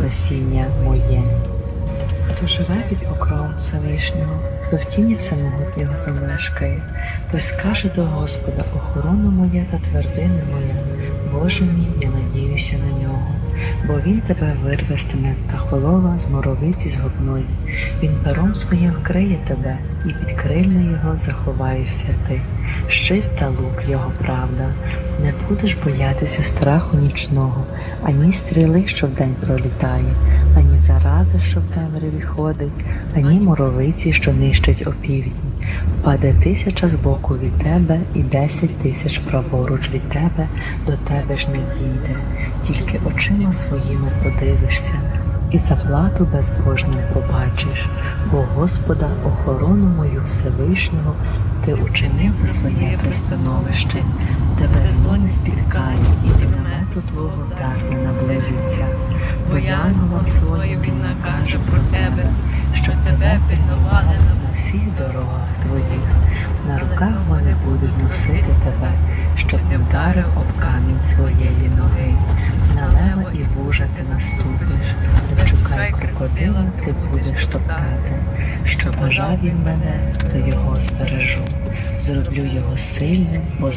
спасіння моє. Хто живе під окром Всевишнього, хто в тіні всемогутнього замешкає, той скаже до Господа, охорона моя та твердина моя, Боже мій, я надіюся на нього. Бо він тебе вирве з та холова з моровиці згубної. Він пером своїм вкриє тебе, і під крильми його заховаєшся ти. Щит та лук його правда. Не будеш боятися страху нічного, ані стріли, що вдень пролітає, ані зарази, що в темряві ходить, ані моровиці, що нищить опівдні. Впаде тисяча з боку від тебе і десять тисяч праворуч від тебе, до тебе ж не дійде, тільки очима своїми подивишся, і заплату безбожним побачиш, бо Господа, охорону мою Всевишнього, ти учинив за своє пристановище, тебе зло не спіткає, і намету твого дар не наблизиться, бо янголам своїм він накаже про тебе, що тебе пильнували на всіх дорогах твоїх, на руках вони будуть носити тебе, щоб не вдарив об камінь своєї вужа ти наступиш, шукай крокодила, ти будеш топтати. Що бажав він мене, то його збережу. Зроблю його сильним, бо